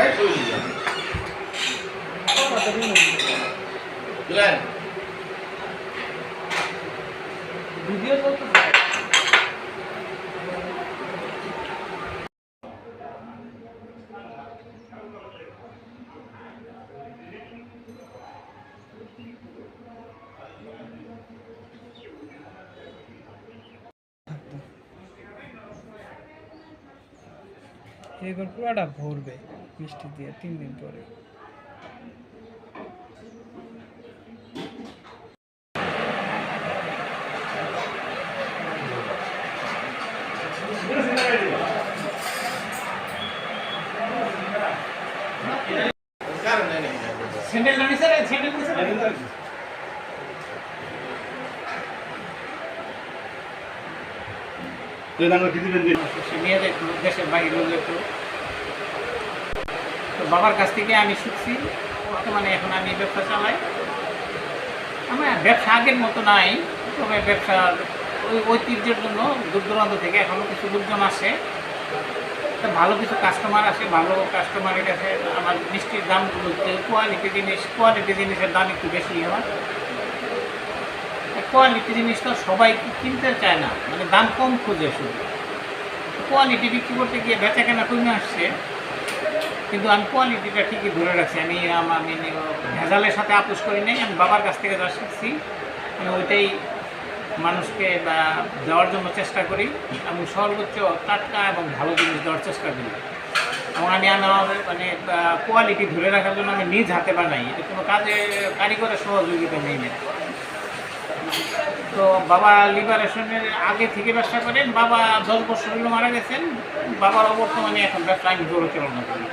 জায়গায় তৈরি এবার পুরাটা ভরবে মিষ্টি দিয়ে তিন দিন পরে। স্যান্ডেল নিছে মেয়েদের দেশের তো বাবার কাছ থেকে আমি শিখছি, বর্তমানে এখন আমি ব্যবসা চালাই। আমার ব্যবসা আগের মতো নাই, তবে ব্যবসার ওই ঐতিহ্যের জন্য দূর দূরান্ত থেকে এখনও কিছু লোকজন আসে। তো ভালো কিছু কাস্টমার আসে, ভালো কাস্টমারের কাছে আমার মিষ্টির দামগুলো কোয়ালিটি জিনিস কোয়ালিটি জিনিসের দাম একটু বেশি হয়। কোয়ালিটি জিনিস তো সবাই কিনতে চায় না মানে দাম কম খুঁজে শুধু। কোয়ালিটি বিক্রি করতে গিয়ে বেচা কেনা কমে আসছে, কিন্তু আমি কোয়ালিটিটা ঠিকই ধরে রাখছি। আমি আম- ভেজালের সাথে আপোষ করি নাই, আমি বাবার কাছ থেকে যা শিখছি, আমি ওইটাই মানুষকে বা দেওয়ার জন্য চেষ্টা করি এবং সর্বোচ্চ টাটকা এবং ভালো জিনিস দেওয়ার চেষ্টা করি। এবং আমি আমার মানে কোয়ালিটি ধরে রাখার জন্য আমি নিজ হাতে বানাই। এটা কোনো কাজে, কারিগরের সহযোগিতা নেই। না তো বাবা লিবারেশনের আগে থেকে ব্যবসা করেন, বাবা দশ বছর হলো মারা গেছেন, বাবার অবর্তমানে এখন ব্যবসা আমি জোরে চালনা করি